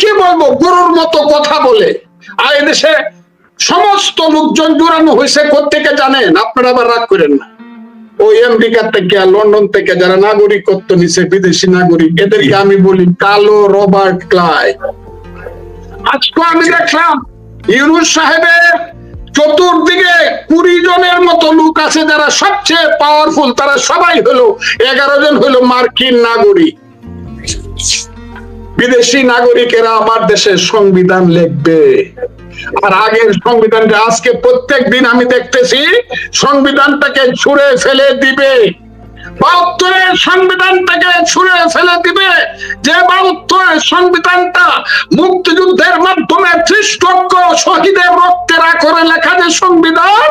কি বলব? গরুর মতো কথা বলে। আর এদেশে সমস্ত লোকজন জোরানো হয়েছে কোথেকে জানেন? আপনারা আবার রাগ করেন না। ওই আমেরিকা থেকে লন্ডন থেকে যারা নাগরিকত্ব নিছে, বিদেশি নাগরিক, এদেরকে আমি বলি কালো রবার্ট ক্লাই আজকে আমি দেখলাম, ইউনুস সাহেবের চতুর্দিকে কুড়ি জনের মতো লোক আছে যারা সবচেয়ে পাওয়ারফুল তারা সবাই হলো এগারো জন হলো মার্কিন নাগরিক। বিদেশি নাগরিকেরা আমার দেশের সংবিধান লিখবে। আর আগের সংবিধানটা আজকে প্রত্যেক দিন আমি দেখতেছি, সংবিধানটাকে ছুঁড়ে ফেলে দিবে। সংবিধানটাকে ছুঁড়ে ফেলে দিবে। যে বাহাত্তরের সংবিধানটা মুক্তিযুদ্ধের মাধ্যমে লক্ষ শহীদের রক্তের করে লেখা যে সংবিধান,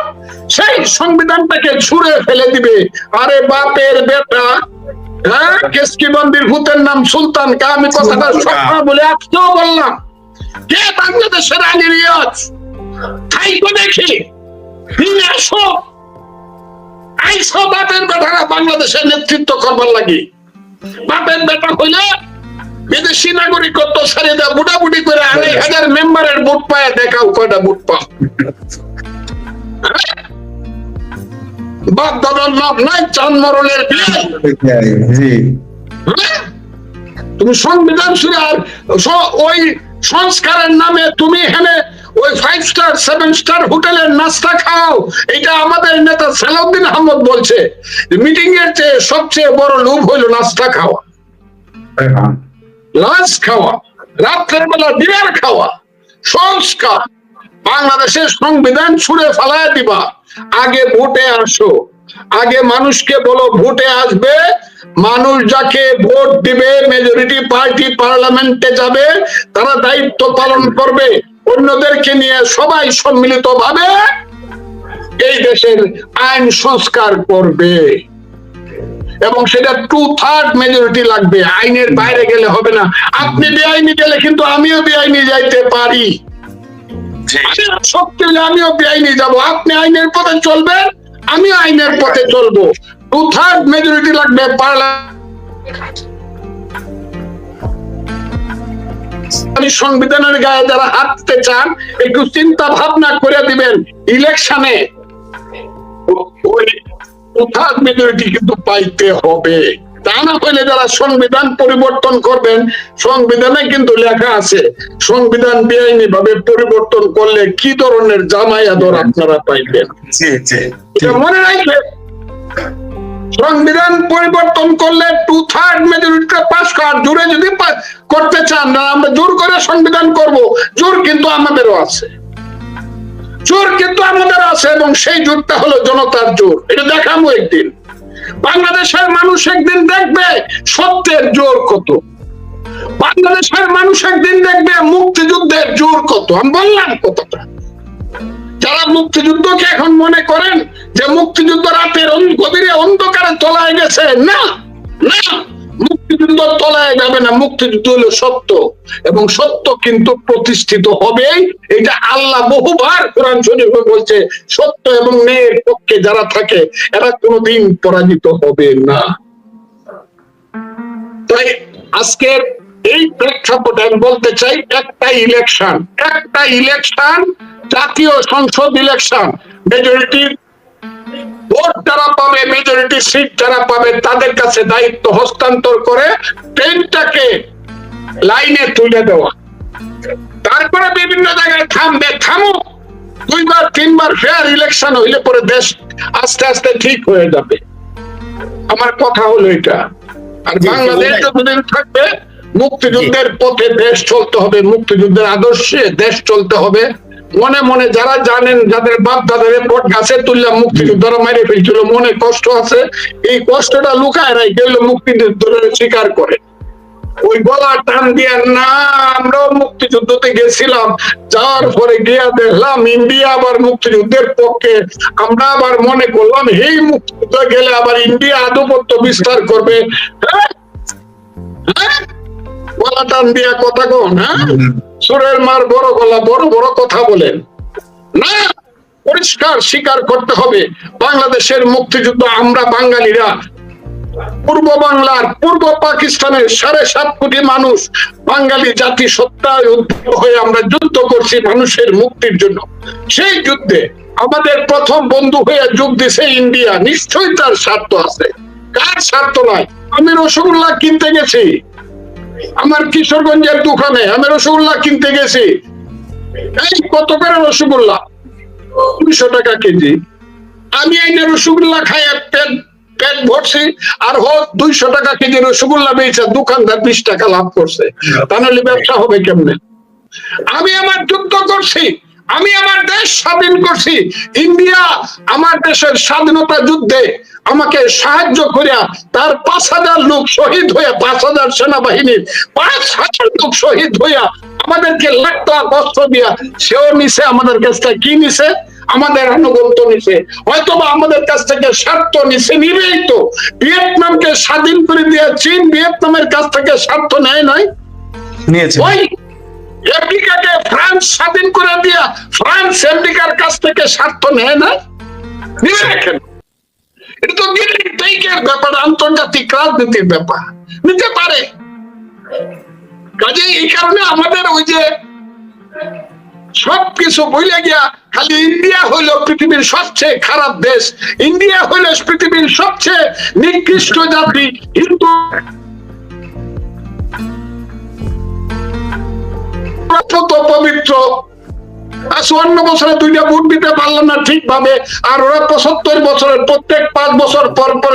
সেই সংবিধানটাকে ছুঁড়ে ফেলে দিবে। আরে বাপের বেটা হ্যাঁ কেসকি ভূতের নাম সুলতান কা? আমি কথাটা বলে আজকেও বললাম। কে বাংলাদেশের রিয়াজ? তাই তো দেখি। নিয়ে আসো। আইসো বাপের বেটারা বাংলাদেশের নেতৃত্ব করবার লাগি। বাপের বেটা হইলে বিদেশি নাগরিকত্ব দেয় বুড়াবুড়ি করে আড়াই হাজার মেম্বারের বুট পায় দেখাও কয়টা বুট পাও। বাপ দাদার নাম নাই চান মরণের জি। হ্যাঁ? তুমি সংবিধান শুনে আর ওই সংস্কারের নামে তুমি এখানে ওই ফাইভ স্টার সেভেন স্টার হোটেলের নাস্তা খাও। এটা আমাদের নেতা সালাউদ্দিন আহমদ বলছে। মিটিং এর চেয়ে সবচেয়ে বড় লোভ হইল নাস্তা খাওয়া। লাঞ্চ খাওয়া রাত্রের বেলা ডিনার খাওয়া। সংস্কার। বাংলাদেশের সংবিধান ছুড়ে ফেলায় দিবা। আগে ভোটে আসো। আগে মানুষকে বলো, ভোটে আসবে? মানুষ যাকে ভোট দিবে মেজরিটি পার্টি পার্লামেন্টে যাবে, তারা দায়িত্ব পালন করবে। অন্যদেরকে নিয়ে সবাই সম্মিলিত ভাবে এই দেশের আইন সংস্কার করবে। এবং সেটা টু থার্ড মেজরিটি লাগবে। আইনের বাইরে গেলে হবে না। আপনি বেআইনি গেলে কিন্তু আমিও বেআইনি যাইতে পারি। আমিও যাব। আপনি আইনের পথে চলবেন, আমিও আইনের পথে চলবো। টু থার্ড মেজরিটি লাগবে সংবিধানের গায়ে যারা হাঁটতে চান, একটু চিন্তা ভাবনা করে দিবেন, ইলেকশনে। মেজরিটি কিন্তু পাইতে হবে। তা না হলে যারা সংবিধান পরিবর্তন করবেন সংবিধানে কিন্তু লেখা আছে সংবিধান বেআইনি ভাবে পরিবর্তন করলে কি ধরনের জামাই আদর আপনারা পাইবেন? মনে রাখবেন সংবিধান পরিবর্তন করলে টু থার্ড মেজরিটিটা পাস কর জোরে যদি করতে চান না আমরা জোর করে সংবিধান করব। জোর কিন্তু আমাদেরও আছে। জোর কিন্তু আমাদের আছে এবং সেই জোরটা হলো জনতার জোর। এটা দেখাবো একদিন। বাংলাদেশের মানুষ একদিন দেখবে সত্যের জোর কত। বাংলাদেশের মানুষ একদিন দেখবে মুক্তিযুদ্ধের জোর কত। আমি বললাম কতটা যারা মুক্তিযুদ্ধকে এখন মনে করেন যে মুক্তিযুদ্ধ রাতের গভীরে অন্ধকারে চলায় গেছে, না না। মুক্তিযুদ্ধ তলায় যাবে না, মুক্তিযুদ্ধ হলো সত্য এবং সত্য কিন্তু প্রতিষ্ঠিত হবেই। এটা আল্লাহ বহুবার কোরআন শরীফে বলছে, সত্য এবং ন্যায়ের পক্ষে যারা থাকে, এরা কোনোদিন পরাজিত হবে না। তাই আজকের এই প্রেক্ষাপটে আমি বলতে চাই, একটা ইলেকশন একটা ইলেকশন জাতীয় সংসদ ইলেকশন মেজরিটি ভোট যারা পাবে মেজরিটি সিট যারা পাবে তাদের কাছে দায়িত্ব হস্তান্তর করে ট্রেনটাকে লাইনে তুলে দেওয়া। তারপরে বিভিন্ন জায়গায় থামবে থামো দুইবার তিনবার ফেয়ার ইলেকশন হইলে পরে দেশ আস্তে আস্তে ঠিক হয়ে যাবে। আমার কথা হলো এটা। আর বাংলাদেশ। যতদিন থাকবে মুক্তিযুদ্ধের পথে দেশ চলতে হবে মুক্তিযুদ্ধের আদর্শে দেশ চলতে হবে। মনে মনে যারা জানেন, যাদের বাপ দাদার পট গাছে তুললাম মুক্তিযোদ্ধারা মেরে ফেলছিল, মনে কষ্ট আছে। এই কষ্টটা লুকায় রাই গেলে মুক্তিযুদ্ধরা স্বীকার করে। ওই গলা টান দিয়া, না, আমরাও মুক্তিযুদ্ধতে গেছিলাম। যাওয়ার পরে গিয়া দেখলাম ইন্ডিয়া আবার মুক্তিযুদ্ধের পক্ষে। আমরা আবার মনে করলাম এই মুক্তিযুদ্ধ গেলে আবার ইন্ডিয়া আধিপত্য বিস্তার করবে। হ্যাঁ? হ্যাঁ? গলা টান দিয়া কথা কন হ্যাঁ? সুরের মার বড় গলা, বড় বড় কথা বলেন। না, পরিষ্কার স্বীকার করতে হবে, বাংলাদেশের মুক্তিযুদ্ধ আমরা বাঙালিরা। পূর্ব বাংলার, পূর্ব পাকিস্তানের সাড়ে সাত কোটি মানুষ বাঙালি জাতি সত্তায় উদ্ভূত হয়ে আমরা যুদ্ধ করছি মানুষের মুক্তির জন্য। সেই যুদ্ধে আমাদের প্রথম বন্ধু হয়ে যোগ দিছে ইন্ডিয়া। নিশ্চয়ই তার স্বার্থ আছে। কার স্বার্থ নাই? আমি রসগোল্লা কিনতে গেছি। আমার কিশোরগঞ্জের দোকানে আমি রসগোল্লা কিনতে গেছি। এই কত করে রসগোল্লা? দুইশো টাকা কেজি। আমি এনে রসগোল্লা খাই পেট পেট ভরছি, আর হোক, দুইশো টাকা কেজি রসগোল্লা বেয়েছে দোকানদার বিশ টাকা লাভ করছে। তাহলে ব্যবসা হবে কেমনে? আমি আমার যুদ্ধ করছি। আমি আমার দেশ স্বাধীন করছি। ইন্ডিয়া আমার দেশের স্বাধীনতা যুদ্ধে আমাকে সাহায্য করিয়া তার পাঁচ হাজার লোক শহীদ হইয়া পাঁচ হাজার সেনাবাহিনীর পাঁচ হাজার লোক শহীদ হইয়া আমাদেরকে লাখ টাকা কষ্ট দিয়া সেও নিছে আমাদের কাছ থেকে কি নিছে? আমাদের আনুগত্য নিছে। হয়তো বা আমাদের কাছ থেকে স্বার্থ নিছে নিবেই তো। ভিয়েতনামকে স্বাধীন করে দিয়া চীন ভিয়েতনামের কাছ থেকে স্বার্থ নেয় নয় নিয়েছে। ওই আমেরিকাকে ফ্রান্স স্বাধীন করে দিয়া ফ্রান্স আমেরিকার কাছ থেকে স্বার্থ নেয় না? নিয়ে রাখেন। এটা তো ব্যাপার, আন্তর্জাতিক রাজনীতির ব্যাপার। নিতে পারে। কাজে এই কারণে আমাদের ওই যে সবকিছু বইলে গিয়া খালি ইন্ডিয়া হইল পৃথিবীর সবচেয়ে খারাপ দেশ। ইন্ডিয়া হইল পৃথিবীর সবচেয়ে নিকৃষ্ট জাতি, হিন্দু। অত্যন্ত পবিত্র। বছরে দুইটা ভোট দিতে পারল না ঠিকভাবে, আর ওরা পঁচাত্তর বছরের প্রত্যেক পাঁচ বছর পর পর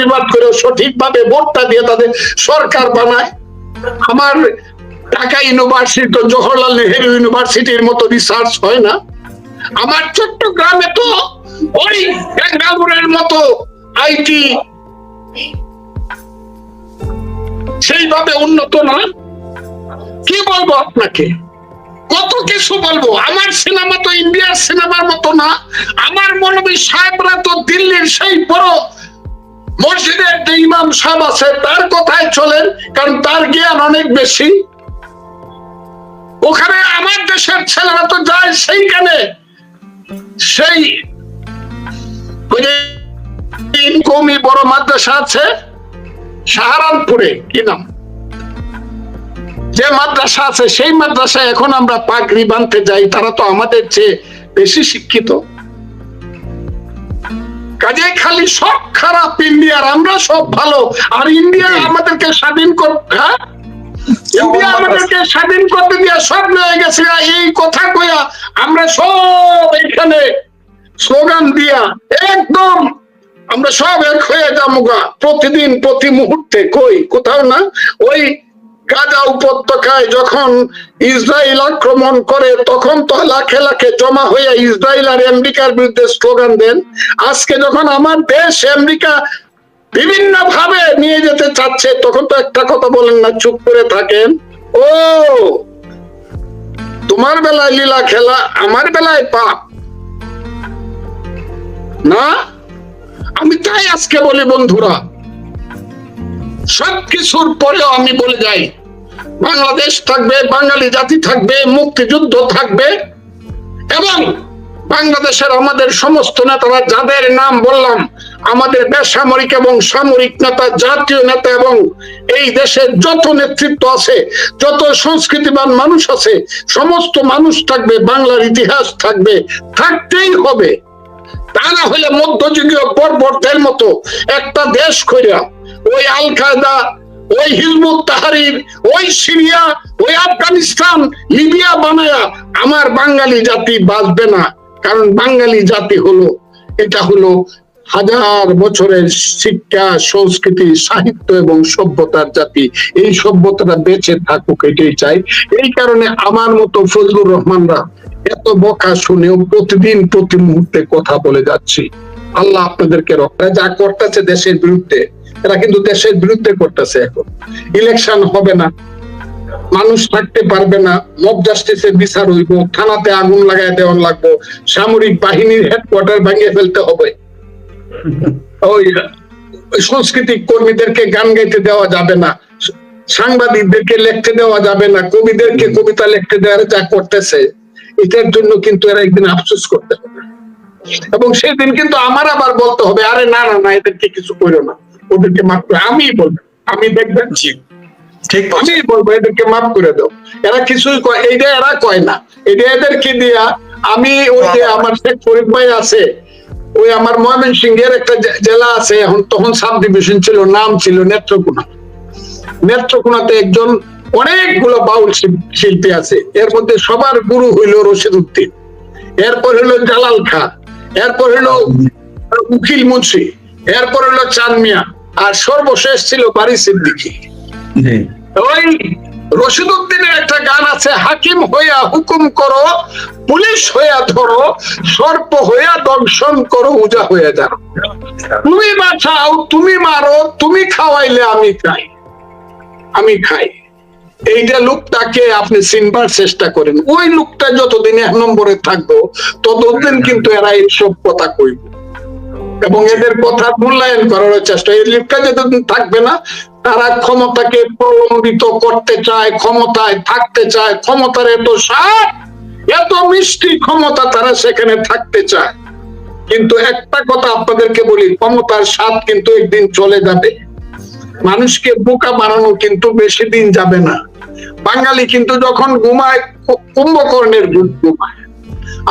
বিবাদ করে সঠিকভাবে ভোটটা দিয়ে তাদের সরকার বানায়। আমার ঢাকা ইউনিভার্সিটি তো জওহরলাল নেহেরু ইউনিভার্সিটির মতো রিসার্চ হয় না। আমার চট্টগ্রামে তো ওই বেঙ্গালুরের মতো আইটি সেইভাবে উন্নত না। কি বলব আপনাকে? কত কিছু বলব? আমার সিনেমা তো ইন্ডিয়ার সিনেমার মতো না। আমার মৌলবী সাহেবরা তো দিল্লির সেই বড় মসজিদের যে ইমাম সাহেব আছে, তার কথায় চলেন, কারণ তার জ্ঞান অনেক বেশি। ওখানে আমার দেশের ছেলেরা তো যায় সেইখানে। সেই কমি বড় মাদ্রাসা আছে, সাহারানপুরে, কি নাম? যে মাদ্রাসা আছে সেই মাদ্রাসায় এখন আমরা পাগড়ি বানতে যাই তারা তো আমাদের চেয়ে বেশি শিক্ষিত। কাজে খালি সব খারাপ ইন্ডিয়ার আমরা সব ভালো। আর ইন্ডিয়া আমাদেরকে স্বাধীন কর হ্যাঁ? ইন্ডিয়া আমাদেরকে স্বাধীন করতে দিয়া সব নিয়ে গেছে। এই কথা কইয়া আমরা সব এখানে স্লোগান দিয়া একদম আমরা সব এক হয়ে যাব গা প্রতিদিন প্রতি মুহূর্তে কই? কোথাও না? ওই গাজা উপত্যকায় যখন ইসরায়েল আক্রমণ করে, তখন তো লাখে লাখে জমা হয়ে ইসরায়েল আর আমেরিকার বিরুদ্ধে স্লোগান দেন। আজকে যখন আমার দেশ আমেরিকা বিভিন্ন ভাবে নিয়ে যেতে চাচ্ছে, তখন তো একটা কথা বলেন না, চুপ করে থাকেন। ও, তোমার বেলায় লীলা খেলা, আমার বেলায় পাপ। না? আমি তাই আজকে বলি, বন্ধুরা। সবকিছুর পরেও আমি বলে যাই, বাংলাদেশ থাকবে, বাঙালি জাতি থাকবে, মুক্তিযুদ্ধ থাকবে, এবং বাংলাদেশের আমাদের সমস্ত নেতারা যাদের নাম বললাম, আমাদের বেসামরিক এবং সামরিক নেতা, জাতীয় নেতা, এবং এই দেশের যত নেতৃত্ব আছে, যত সংস্কৃতিবান মানুষ আছে, সমস্ত মানুষ থাকবে, বাংলার ইতিহাস থাকবে, থাকতেই হবে। তা না হলে মধ্যযুগীয় বর্বরদের মতো একটা দেশ কইরা ওই আল কায়দা ওই হিজবুত তাহারির ওই সিরিয়া, ওই আফগানিস্তান, লিবিয়া বানায়া আমার বাঙালি জাতি বাঁচবে না। কারণ বাঙালি জাতি হলো, এটা হলো হাজার বছরের শিক্ষা, সংস্কৃতি, সাহিত্য এবং সভ্যতার জাতি। এই সভ্যতাটা বেঁচে থাকুক, এটাই চাই। এই কারণে আমার মতো ফজলুর রহমানরা এত বকা শুনেও প্রতিদিন, প্রতি মুহূর্তে কথা বলে যাচ্ছি। আল্লাহ আপনাদেরকে রক্ষা, যা করতেছে দেশের বিরুদ্ধে এরা কিন্তু দেশের বিরুদ্ধে করতেছে এখন। ইলেকশন হবে না। মানুষ থাকতে পারবে না। মব জাস্টিসের বিচার হইব থানাতে আগুন লাগাই দেওয়ান লাগবো সামরিক বাহিনীর হেডকোয়ার্টার ভাঙিয়ে ফেলতে হবে। ওই সাংস্কৃতিক কর্মীদেরকে গান গাইতে দেওয়া যাবে না। সাংবাদিকদেরকে লিখতে দেওয়া যাবে না। কবিদেরকে কবিতা লিখতে দেওয়ার যা করতেছে এটার জন্য কিন্তু এরা একদিন আফসোস করতে হবে। এবং সেদিন কিন্তু আমার আবার বলতে হবে আরে না না না এদেরকে কিছু করো না। ওদেরকে মাত্র আমি বলব আমি দেখবেন ঠিক আমি বলব এদেরকে মাফ করে দাও। এরা কিছুই কয় এইটা এরা কয় না এটা এদেরকে দিয়া আমি ওই যে আমার শেখ ফরিদ ভাই আছে ওই আমার ময়মন সিংহের একটা জেলা আছে এখন তখন সাব ডিভিশন ছিল নাম ছিল নেত্রকোনা। নেত্রকোনাতে একজন অনেকগুলো বাউল শিল্পী আছে এর মধ্যে সবার গুরু হইল রশিদ উদ্দিন এরপর হইল জালাল খান এরপর হইল উকিল মুন্সি। এরপর হইল চাঁদ মিয়া। আর সর্বশেষ ছিল বারি সিদ্দিকী। ওই রশিদ উদ্দিনের একটা গান আছে হাকিম হইয়া হুকুম করো পুলিশ হইয়া ধরো সর্প হইয়া দংশন করো উজা হইয়া যাও। তুমি বাঁচাও তুমি মারো তুমি খাওয়াইলে আমি খাই। আমি খাই। এইটা লোকটাকে আপনি চিনবার চেষ্টা করেন। ওই লোকটা যতদিন এক নম্বরে থাকব ততদিন কিন্তু এরা এইসব কথা কইব। এবং এদের কথা মূল্যায়ন করার চেষ্টা। এই লোকটা যতদিন থাকবে না, তারা ক্ষমতাকে প্রলম্বিত করতে চায়, ক্ষমতায় থাকতে চায়, ক্ষমতার এত স্বাদ, এত মিষ্টি ক্ষমতা তারা সেখানে থাকতে চায়। কিন্তু একটা কথা আপনাদেরকে বলি, ক্ষমতার স্বাদ কিন্তু একদিন চলে যাবে। মানুষকে বোকা বানানো কিন্তু বেশি দিন যাবে না। বাঙালি কিন্তু যখন ঘুমায়, কুম্ভকর্ণের ঘুম ঘুমায়।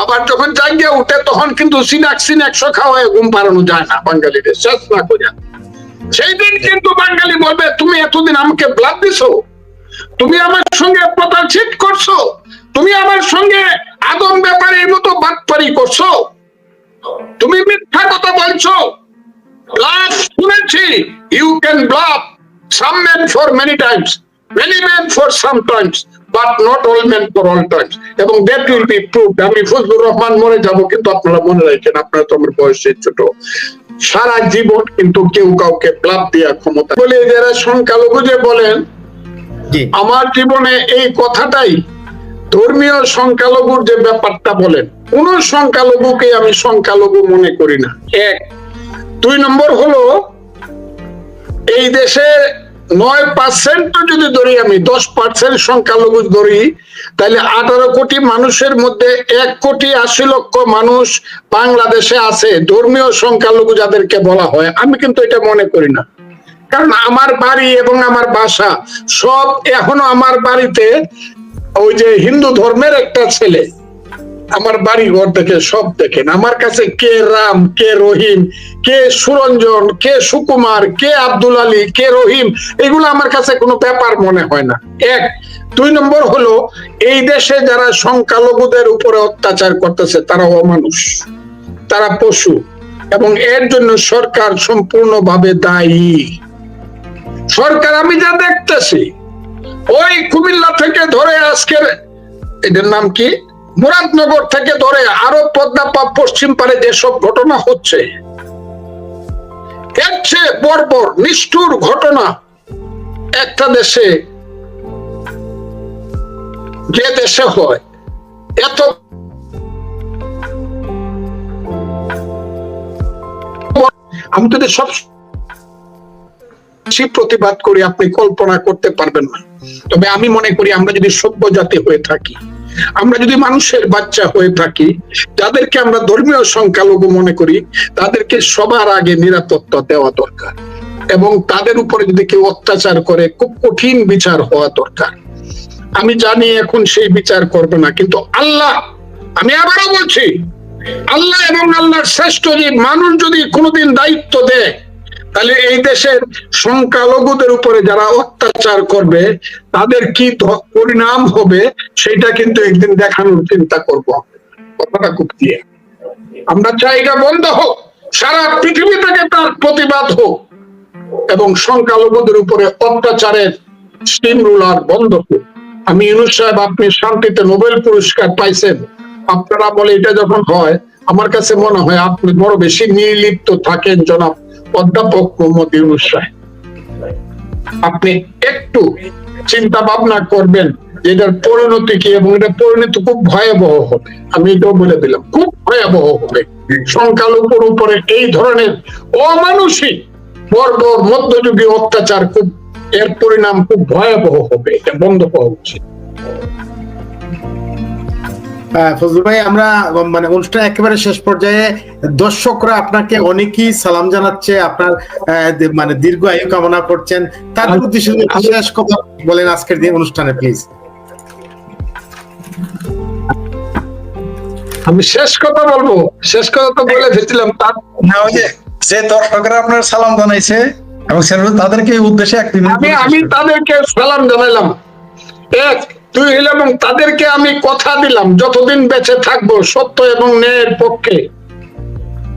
আবার যখন জাগিয়ে উঠে, তখন কিন্তু সিনাক্সিন একশো খাওয়ায় ঘুম পাড়ানো যায় না বাঙালিদের শেষ না করে সেই দিন কিন্তু বাঙালি বলবে, তুমি এতদিন আমাকে ব্লাড দিছো। তুমি আমার সঙ্গে প্রতারচিত করছ। তুমি আমার সঙ্গে আদম ব্যাপারের মতো বাটপারি করছ। তুমি মিথ্যা কথা বলছো। ব্লাফ শুনেছি you can bluff some men for many times many men for some times but not all for all times এবং দ্যাট উইল বি প্রুভড আমি ফজলুর রহমান মরে যাব কিন্তু আপনারা মনে রাখেন আপনারা তো আমার বয়সে ছোট। সারা জীবন কিন্তু কেউ কাউকে দেওয়া ক্ষমতা। বলে যারা সংখ্যালঘু যে বলেন আমার জীবনে এই কথাটাই ধর্মীয় সংখ্যালঘুর যে ব্যাপারটা বলেন কোন সংখ্যালঘুকে আমি সংখ্যালঘু মনে করি না। এক। দুই নম্বর হলো এই দেশে নয় পার্সেন্ট যদি ধরি আমি, দশ পার্সেন্ট সংখ্যালঘু ধরি, তাহলে আঠারো কোটি মানুষের মধ্যে এক কোটি আশি লক্ষ মানুষ বাংলাদেশে আছে। ধর্মীয় সংখ্যালঘু যাদেরকে বলা হয়, আমি কিন্তু এটা মনে করি না। কারণ আমার বাড়ি এবং আমার বাসা সব এখনও আমার বাড়িতে ওই যে হিন্দু ধর্মের একটা ছেলে। আমার বাড়ি ঘর দেখে সব দেখেন। আমার কাছে কে রাম, কে রহিম, কে সুরঞ্জন, কে সুকুমার, কে আব্দুল আলী, কে রহিম, এগুলো আমার কাছে কোনো ব্যাপার মনে হয় না। এক। দুই নম্বর হলো, এই দেশে যারা সংখ্যালঘুদের উপরে অত্যাচার করতেছে, তারা অমানুষ, তারা পশু, এবং এর জন্য সরকার সম্পূর্ণভাবে দায়ী। সরকার, আমি যা দেখতেছি, ওই কুমিল্লা থেকে ধরে আজকের এটার নাম কি? মুরাদনগর থেকে ধরে আরও পদ্মা পশ্চিম পারে যেসব ঘটনা হচ্ছে, এর চেয়ে নিষ্ঠুর ঘটনা একটা দেশে যে দেশে হয়, এত আমি তো সব প্রতিবাদ করি, আপনি কল্পনা করতে পারবেন না। তবে আমি মনে করি আমরা যদি সভ্য জাতি হয়ে থাকি আমরা যদি মানুষের বাচ্চা হয়ে থাকি যাদেরকে আমরা ধর্মীয় সংখ্যালঘু মনে করি, তাদেরকে সবার আগে নিরাপত্তা দেওয়া দরকার। এবং তাদের উপরে যদি কেউ অত্যাচার করে, খুব কঠিন বিচার হওয়া দরকার। আমি জানি এখন সেই বিচার করবে না, কিন্তু আল্লাহ, আমি আবারও বলছি, আল্লাহ এবং আল্লাহর শ্রেষ্ঠ যে মানুষ যদি কোনোদিন দায়িত্ব দেয় তাহলে এই দেশের সংখ্যালঘুদের উপরে যারা অত্যাচার করবে, তাদের কি পরিণাম হবে, সেটা কিন্তু একদিন দেখানোর চিন্তা করব কথাটা খুব ক্লিয়ার আমরা চাই এটা বন্ধ হোক, সারা পৃথিবী থেকে তার প্রতিবাদ হোক, এবং সংখ্যালঘুদের উপরে অত্যাচারের স্টিম রুলার বন্ধ হোক। আমি ইউনুস সাহেব, আপনি শান্তিতে নোবেল পুরস্কার পাইছেন। আপনারা বলে এটা যখন হয়, আমার কাছে মনে হয় আপনি বড় বেশি নির্লিপ্ত থাকেন জনাব। অধ্যাপক মোহাম্মদ আপনি একটু চিন্তা ভাবনা করবেন এটার পরিণতি কি এবং এটা পরিণতি খুব ভয়াবহ হবে। আমি এটাও বলে দিলাম, খুব ভয়াবহ হবে। সংখ্যালঘুর উপরে এই ধরনের অমানুষিক বর্বর মধ্যযুগীয় অত্যাচার খুব, এর পরিণাম খুব ভয়াবহ হবে, এটা বন্ধ হওয়া উচিত। ফজলুল ভাই আমরা মানে অনুষ্ঠান একেবারে শেষ পর্যায়ে দর্শকরা আপনাকে অনেকই সালাম জানাচ্ছে আপনার মানে দীর্ঘ আয়ু কামনা করছেন। তার যদি শেষ কথা বলেন আজকের দিন অনুষ্ঠানে প্লিজ আমি শেষ কথা বলব। শেষ কথা তো বলে ফেলছিলাম তার যে যে দর্শকরা আপনার সালাম জানাইছে এবং তাদেরকে উদ্দেশ্যে আমি আমি তাদেরকে সালাম জানাইলাম। এক দুই হইল এবং তাদেরকে আমি কথা দিলাম যতদিন বেঁচে থাকব সত্য এবং ন্যায়ের পক্ষে।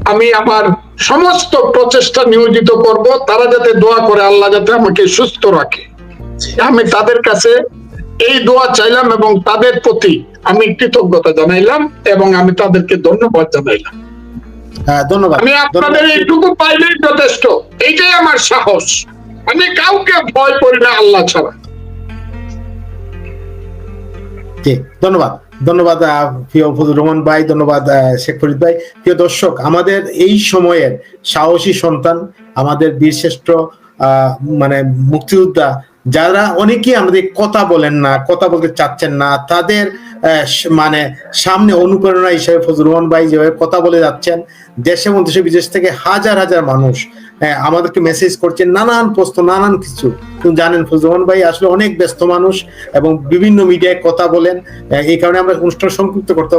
আমি আমার সমস্ত প্রচেষ্টা নিয়োজিত করব তারা যাতে দোয়া করে আল্লাহ যাতে আমাকে সুস্থ রাখে। আমি তাদের কাছে এই দোয়া চাইলাম এবং তাদের প্রতি আমি কৃতজ্ঞতা জানাইলাম এবং আমি তাদেরকে ধন্যবাদ জানাইলাম। হ্যাঁ ধন্যবাদ। আমি আপনাদের এইটুকু পাইলেই যথেষ্ট। এইটাই আমার সাহস। আমি কাউকে ভয় করি না আল্লাহ ছাড়া। জি, ধন্যবাদ। ধন্যবাদ প্রিয় ফজুর রহমান ভাই ধন্যবাদ শেখ ফরিদ ভাই। প্রিয় দর্শক আমাদের এই সময়ের সাহসী সন্তান আমাদের বীরশ্রেষ্ঠ মানে মুক্তিযোদ্ধা যারা অনেকেই আমাদের কথা বলেন না কথা বলতে চাচ্ছেন না তাদের মানে সামনে অনুপ্রেরণা হিসেবে ফজলুর রহমান ভাই যেভাবে কথা বলে যাচ্ছেন দেশে এবং দেশে বিদেশ থেকে হাজার হাজার মানুষ আহ, আমাদেরকে মেসেজ করছেন নানান প্রশ্ন নানান কিছু। জানেন ফজলুর ভাই আসলে অনেক ব্যস্ত মানুষ এবং বিভিন্ন মিডিয়ায় কথা বলেন এই কারণে আমরা অনুষ্ঠান সংক্ষিপ্ত করতে